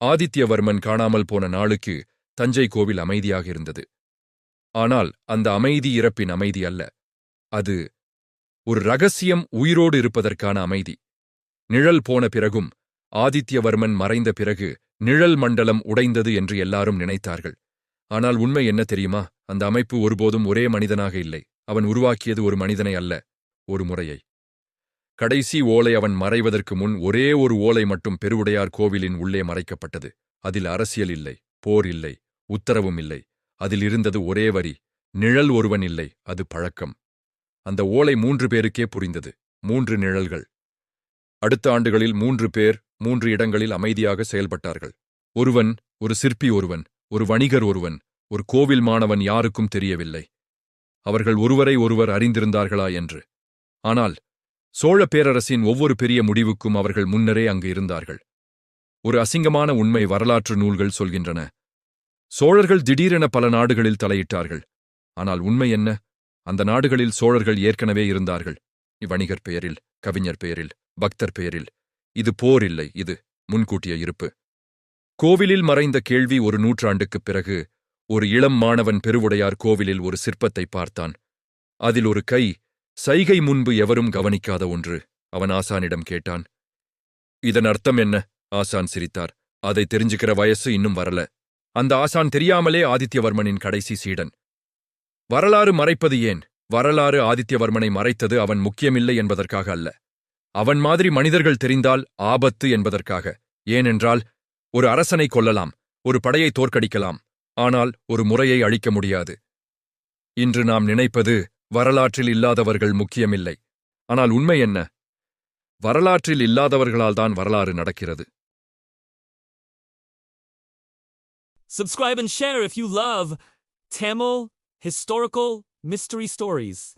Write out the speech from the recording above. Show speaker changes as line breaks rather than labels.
ஆதித்யவர்மன் காணாமல் போன நாளுக்கு தஞ்சை கோவில் அமைதியாக இருந்தது. ஆனால் அந்த அமைதி இறப்பின் அமைதி அல்ல. அது ஒரு ரகசியம் உயிரோடு இருப்பதற்கான அமைதி. நிழல் போன பிறகும் ஆதித்யவர்மன் மறைந்த பிறகு நிழல் மண்டலம் உடைந்தது என்று எல்லாரும் நினைத்தார்கள். ஆனால் உண்மை என்ன தெரியுமா? அந்த அமைப்பு ஒருபோதும் ஒரே மனிதனாக இல்லை. அவன் உருவாக்கியது ஒரு மனிதனை அல்ல ஒரு முறையை. கடைசி ஓலை அவன் மறைவதற்கு முன் ஒரே ஒரு ஓலை மட்டும் பெருவுடையார் கோவிலின் உள்ளே மறைக்கப்பட்டது. அதில் அரசியல் இல்லை போர் இல்லை உத்தரவும் இல்லை. அதில் இருந்தது ஒரே வரி நிழல் ஒருவன் இல்லை அது பழக்கம். அந்த ஓலை மூன்று பேருக்கே புரிந்தது மூன்று நிழல்கள். அடுத்த ஆண்டுகளில் மூன்று பேர் மூன்று இடங்களில் அமைதியாக செயல்பட்டார்கள். ஒருவன் ஒரு சிற்பி ஒருவன் ஒரு வணிகர் ஒருவன் ஒரு கோவில் மாணவன் யாருக்கும் தெரியவில்லை. அவர்கள் ஒருவரை ஒருவர் அறிந்திருந்தார்களா என்று. ஆனால் சோழ பேரரசின் ஒவ்வொரு பெரிய முடிவுக்கும் அவர்கள் முன்னரே அங்கு இருந்தார்கள். ஒரு அசிங்கமான உண்மை வரலாற்று நூல்கள் சொல்கின்றன. சோழர்கள் திடீரென பல நாடுகளில் தலையிட்டார்கள். ஆனால் உண்மை என்ன? அந்த நாடுகளில் சோழர்கள் ஏற்கனவே இருந்தார்கள். இவ்வணிகர் பெயரில் கவிஞர் பெயரில் பக்தர் பெயரில். இது போர் இல்லை இது முன்கூட்டிய இருப்பு. கோவிலில் மறைந்த கேள்வி ஒரு நூற்றாண்டுக்குப் பிறகு ஒரு இளம் மாணவன் பெருவுடையார் கோவிலில் ஒரு சிற்பத்தை பார்த்தான். அதில் ஒரு கை சைகை முன்பு எவரும் கவனிக்காத ஒன்று அவன் ஆசானிடம் கேட்டான். இதன் அர்த்தம் என்ன? ஆசான் சிரித்தார். அதை தெரிஞ்சுக்கிற வயசு இன்னும் வரல. அந்த ஆசான் தெரியாமலே ஆதித்யவர்மனின் கடைசி சீடன். வரலாறு மறைப்பது ஏன்? வரலாறு ஆதித்யவர்மனை மறைத்தது அவன் முக்கியமில்லை என்பதற்காக அல்ல. அவன் மாதிரி மனிதர்கள் தெரிந்தால் ஆபத்து என்பதற்காக. ஏனென்றால் ஒரு அரசனை கொல்லலாம் ஒரு படையை தோற்கடிக்கலாம் ஆனால் ஒரு முறையை அழிக்க முடியாது. இன்று நாம் நினைப்பது வரலாற்றில் இல்லாதவர்கள் முக்கியமில்லை. ஆனால் உண்மை என்ன? வரலாற்றில் இல்லாதவர்களால் தான் வரலாறு நடக்கிறது.
Subscribe and share if you love Tamil historical mystery stories.